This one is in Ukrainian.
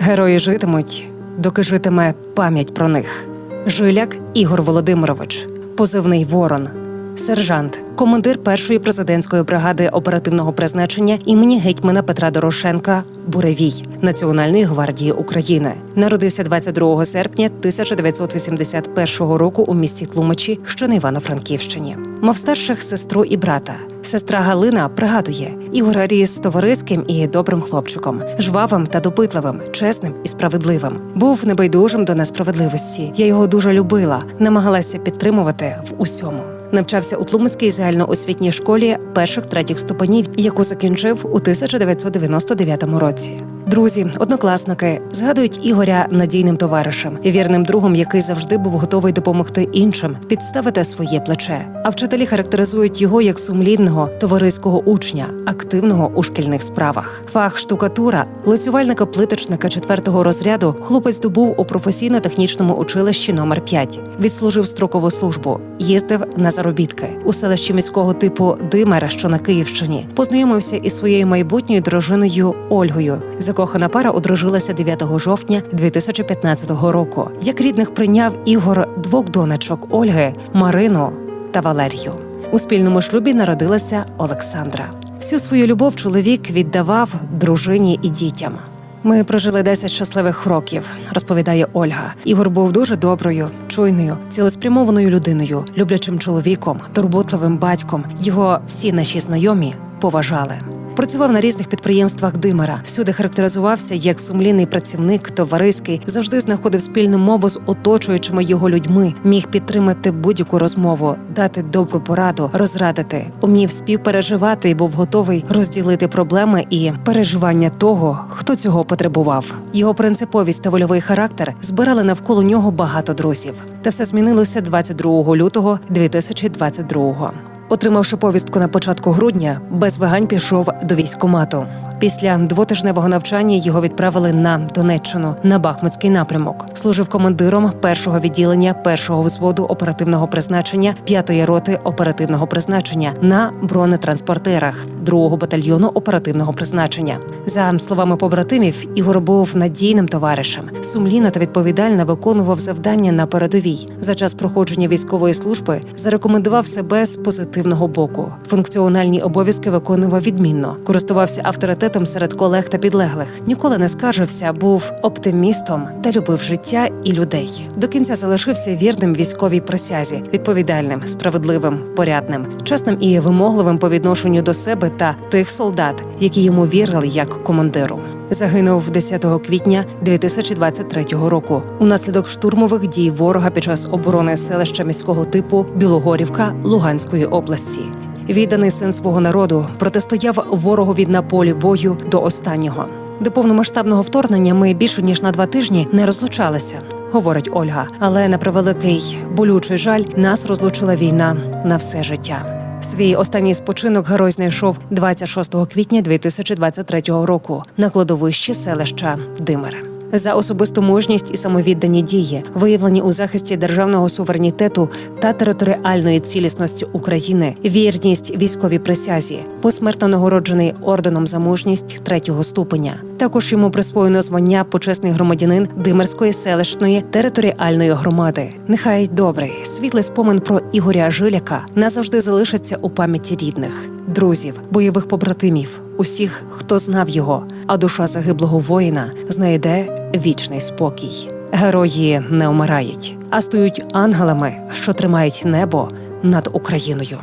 Герої житимуть, доки житиме пам'ять про них. Жиляк Ігор Володимирович, позивний Ворон, сержант, командир першої президентської бригади оперативного призначення імені гетьмана Петра Дорошенка Буревій Національної гвардії України. Народився 22 серпня 1981 року у місті Тлумачі, що на Івано-Франківщині. Мав старших сестру і брата. Сестра Галина пригадує, Ігор ріс товариським і добрим хлопчиком, жвавим та допитливим, чесним і справедливим. Був небайдужим до несправедливості. Я його дуже любила, намагалася підтримувати в усьому. Навчався у Тлумацькій загальноосвітній школі перших третіх ступенів, яку закінчив у 1999 році. Друзі, однокласники згадують Ігоря надійним товаришем, вірним другом, який завжди був готовий допомогти іншим, підставити своє плече. А вчителі характеризують його як сумлінного товариського учня, активного у шкільних справах. Фах штукатура, лицювальника плиточника четвертого розряду, хлопець здобув у професійно-технічному училищі номер 5 Відслужив строкову службу, їздив на заробітки у селищі міського типу Димера, що на Київщині. Познайомився із своєю майбутньою дружиною Ольгою. Закохана пара одружилася 9 жовтня 2015 року. Як рідних прийняв Ігор двох донечок Ольги, Марину та Валерію. У спільному шлюбі народилася Олександра. Всю свою любов чоловік віддавав дружині і дітям. Ми прожили 10 щасливих років, розповідає Ольга. Ігор був дуже доброю, чуйною, цілеспрямованою людиною, люблячим чоловіком, турботливим батьком. Його всі наші знайомі поважали. Працював на різних підприємствах Димера. Всюди характеризувався як сумлінний працівник, товариський, завжди знаходив спільну мову з оточуючими його людьми, міг підтримати будь-яку розмову, дати добру пораду, розрадити, умів співпереживати і був готовий розділити проблеми і переживання того, хто цього потребував. Його принциповість та вольовий характер збирали навколо нього багато друзів. Та все змінилося 22 лютого 2022-го. Отримавши повістку на початку грудня, без вагань пішов до військкомату. Після двотижневого навчання його відправили на Донеччину на Бахмутський напрямок. Служив командиром першого відділення першого взводу оперативного призначення п'ятої роти оперативного призначення на бронетранспортерах другого батальйону оперативного призначення. За словами побратимів, Ігор був надійним товаришем, сумлінно та відповідально виконував завдання на передовій. За час проходження військової служби зарекомендував себе з позитивного боку. Функціональні обов'язки виконував відмінно, користувався авторитетом серед колег та підлеглих. Ніколи не скаржився, був оптимістом та любив життя і людей. До кінця залишився вірним військовій присязі, відповідальним, справедливим, порядним, чесним і вимогливим по відношенню до себе та тих солдат, які йому вірили як командиру. Загинув 10 квітня 2023 року унаслідок штурмових дій ворога під час оборони селища міського типу Білогорівка Луганської області. Відданий син свого народу протистояв ворогові на полі бою до останнього. До повномасштабного вторгнення ми більше ніж на два тижні не розлучалися, говорить Ольга. Але на превеликий болючий жаль нас розлучила війна на все життя. Свій останній спочинок герой знайшов 26 квітня 2023 року на кладовищі селища Димер. За особисту мужність і самовіддані дії, виявлені у захисті державного суверенітету та територіальної цілісності України, вірність військовій присязі, посмертно нагороджений орденом за мужність третього ступеня. Також йому присвоєно звання почесний громадянин Димерської селищної територіальної громади. Нехай добрий світлий спомин про Ігоря Жиляка назавжди залишиться у пам'яті рідних, друзів, бойових побратимів, усіх, хто знав його. А душа загиблого воїна знайде вічний спокій. Герої не вмирають, а стають ангелами, що тримають небо над Україною.